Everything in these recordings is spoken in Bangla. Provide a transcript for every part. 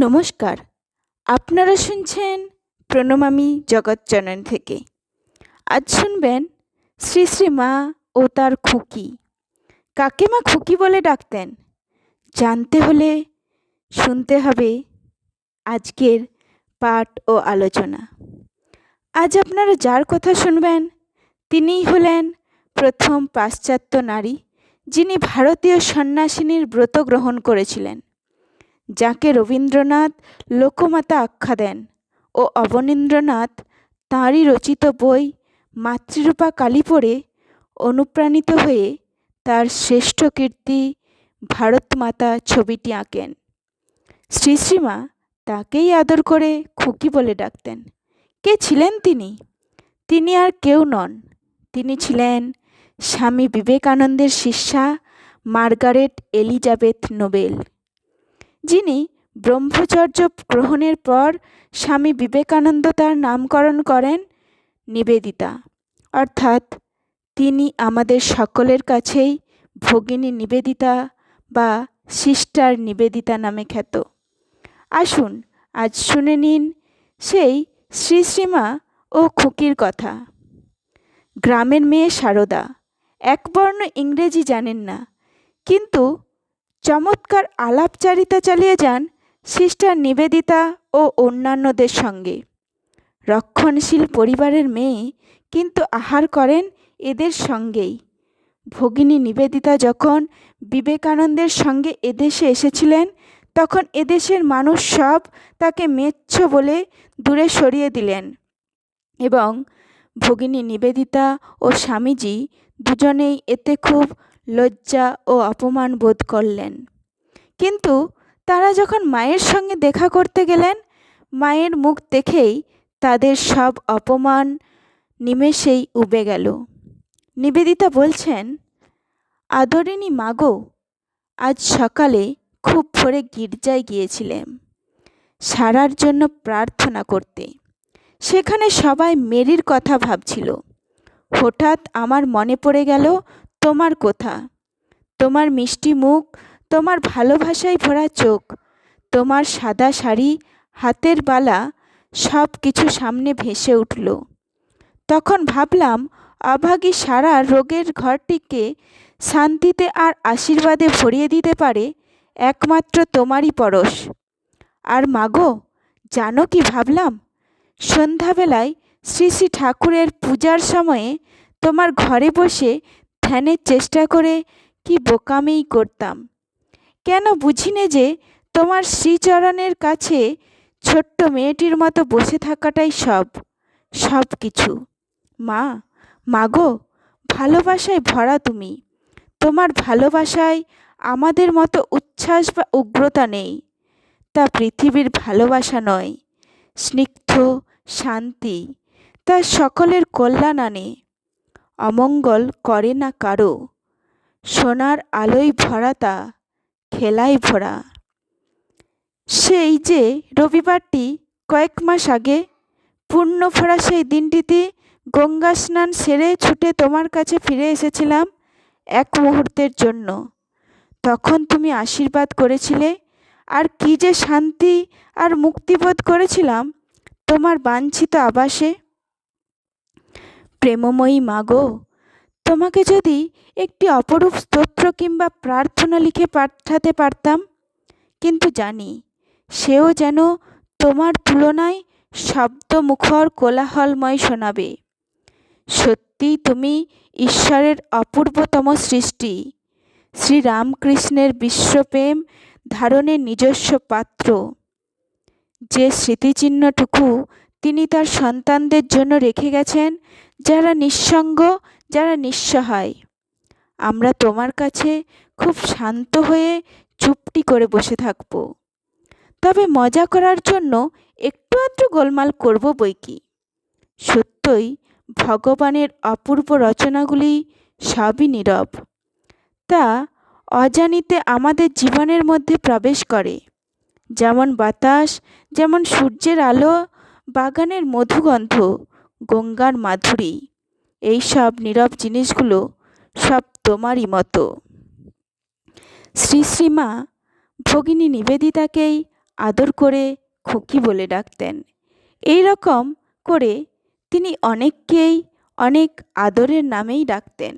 নমস্কার। আপনারা শুনছেন প্রণমামি জগৎ চ্যানেল থেকে। আজ শুনবেন শ্রী শ্রী মা ও তার খুকি। কাকে মা খুকি বলে ডাকতেন? জানতে হলে শুনতে হবে আজকের পাঠ ও আলোচনা। আজ আপনারা যার কথা শুনবেন, তিনিই হলেন প্রথম পাশ্চাত্য নারী যিনি ভারতীয় সন্ন্যাসিনীর ব্রত গ্রহণ করেছিলেন। যাকে রবীন্দ্রনাথ লোকমাতা আখ্যা দেন ও অবনীন্দ্রনাথ তাঁরই রচিত বই মাতৃরূপা কালী পড়ে অনুপ্রাণিত হয়ে তার শ্রেষ্ঠ কীর্তি ভারতমাতা ছবিটি আঁকেন। শ্রী শ্রীমা তাকেই আদর করে খুকি বলে ডাকতেন। কে ছিলেন তিনি? তিনি আর কেউ নন। তিনি ছিলেন স্বামী বিবেকানন্দের শিষ্যা মার্গারেট এলিজাবেথ নোবেল। যিনি ব্রহ্মচর্য গ্রহণের পর স্বামী বিবেকানন্দ তার নামকরণ করেন নিবেদিতা। অর্থাৎ তিনি আমাদের সকলের কাছেই ভগিনী নিবেদিতা বা সিস্টার নিবেদিতা নামে খ্যাত। আসুন, আজ শুনে নিন সেই শ্রী শ্রীমা ও খুকির কথা। গ্রামের মেয়ে সারদা, একবর্ণ ইংরেজি জানেন না, কিন্তু চমৎকার আলাপচারিতা চালিয়ে যান সিস্টার নিবেদিতা ও অন্যান্যদের সঙ্গে। রক্ষণশীল পরিবারের মেয়ে কিন্তু আহার করেন এদের সঙ্গেই। ভগিনী নিবেদিতা যখন বিবেকানন্দের সঙ্গে এদেশে এসেছিলেন, তখন এদেশের মানুষ সব তাকে মেচ্ছ বলে দূরে সরিয়ে দিলেন এবং ভগিনী নিবেদিতা ও স্বামীজি দুজনেই এতে খুব লজ্জা ও অপমান বোধ করলেন। কিন্তু তারা যখন মায়ের সঙ্গে দেখা করতে গেলেন, মায়ের মুখ দেখেই তাদের সব অপমান নিমেষেই উবে গেল। নিবেদিতা বলছেন আদরিনী মাগো আজ সকালে খুব ভোরে গির্জায় গিয়েছিলেন সারার জন্য প্রার্থনা করতে। সেখানে সবাই মেরির কথা ভাবছিল। হঠাৎ আমার মনে পড়ে গেল তোমার কথা। তোমার মিষ্টি মুখ, তোমার ভালোবাসায় ভরা চোখ, তোমার সাদা শাড়ি, হাতের বালা সব কিছু সামনে ভেসে উঠল। তখন ভাবলাম, অভাগী সারা রোগের ঘরটিকে শান্তিতে আর আশীর্বাদে ভরিয়ে দিতে পারে একমাত্র তোমারই পরশ। আর মাগো, জানো কি ভাবলাম? সন্ধ্যাবেলায় শ্রী শ্রী ঠাকুরের পূজার সময়ে তোমার ঘরে বসে ধ্যানের চেষ্টা করে কি বোকামিই করতাম। কেন বুঝিনে যে তোমার শ্রীচরণের কাছে ছোট্ট মেয়েটির মতো বসে থাকাটাই সব সব কিছু। মা, মাগো, ভালোবাসায় ভরা তুমি। তোমার ভালোবাসায় আমাদের মতো উচ্ছ্বাস বা উগ্রতা নেই। তা পৃথিবীর ভালোবাসা নয়, স্নিগ্ধ, শান্তি, তা সকলের কল্যাণ আনে। অমঙ্গল করে না কারও। সোনার আলোয় ভরা তা, খেলায় ভরা। সেই যে রবিবারটি কয়েক মাস আগে, পূর্ণ ভরা সেই দিনটিতে গঙ্গা স্নান সেরে ছুটে তোমার কাছে ফিরে এসেছিলাম এক মুহূর্তের জন্য। তখন তুমি আশীর্বাদ করেছিলে, আর কি যে শান্তি আর মুক্তিবোধ করেছিলাম তোমার বাঞ্ছিত আবাসে। প্রেমময়ী মাগো তোমাকে যদি একটি অপরূপ স্তোত্র কিংবা প্রার্থনা লিখে পাঠাতে পারতাম, কিন্তু জানি সেও যেন তোমার তুলনায় শব্দমুখর কোলাহলময় শোনাবে। সত্যিই তুমি ঈশ্বরের অপূর্বতম সৃষ্টি। শ্রীরামকৃষ্ণের বিশ্বপ্রেম ধারণের নিজস্ব পাত্র। যে স্মৃতিচিহ্নটুকু তিনি তার সন্তানদের জন্য রেখে গেছেন, যারা নিঃসঙ্গ, যারা নিঃসহায়। আমরা তোমার কাছে খুব শান্ত হয়ে চুপটি করে বসে থাকব। তবে মজা করার জন্য একটু আধটু গোলমাল করব বই কি। সত্যই, ভগবানের অপূর্ব রচনাগুলি সবই নীরব। তা অজানিতে আমাদের জীবনের মধ্যে প্রবেশ করে। যেমন বাতাস, যেমন সূর্যের আলো বাগানের মধুগন্ধ, গঙ্গার মাধুরী, এই সব নীরব জিনিসগুলো সব তোমারই মতো। শ্রী শ্রীমা ভগিনী নিবেদিতাকেই আদর করে খুকি বলে ডাকতেন। এই রকম করে তিনি অনেককেই অনেক আদরের নামেই ডাকতেন।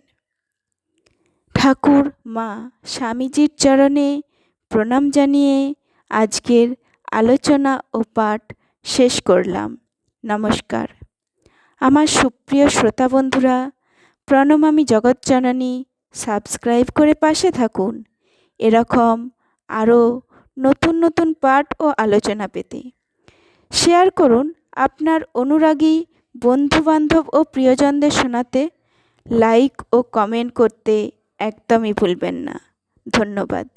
ঠাকুর, মা, স্বামীজির চরণে প্রণাম জানিয়ে আজকের আলোচনা ও পাঠ শেষ করলাম। নমস্কার। আমার সুপ্রিয় শ্রোতা বন্ধুরা প্রণমামী জগৎজননী সাবস্ক্রাইব করে পাশে থাকুন। এরকম আরও নতুন নতুন পাঠ ও আলোচনা পেতে। শেয়ার করুন আপনার অনুরাগী বন্ধুবান্ধব ও প্রিয়জনদের শোনাতে। লাইক ও কমেন্ট করতে একদমই ভুলবেন না। ধন্যবাদ।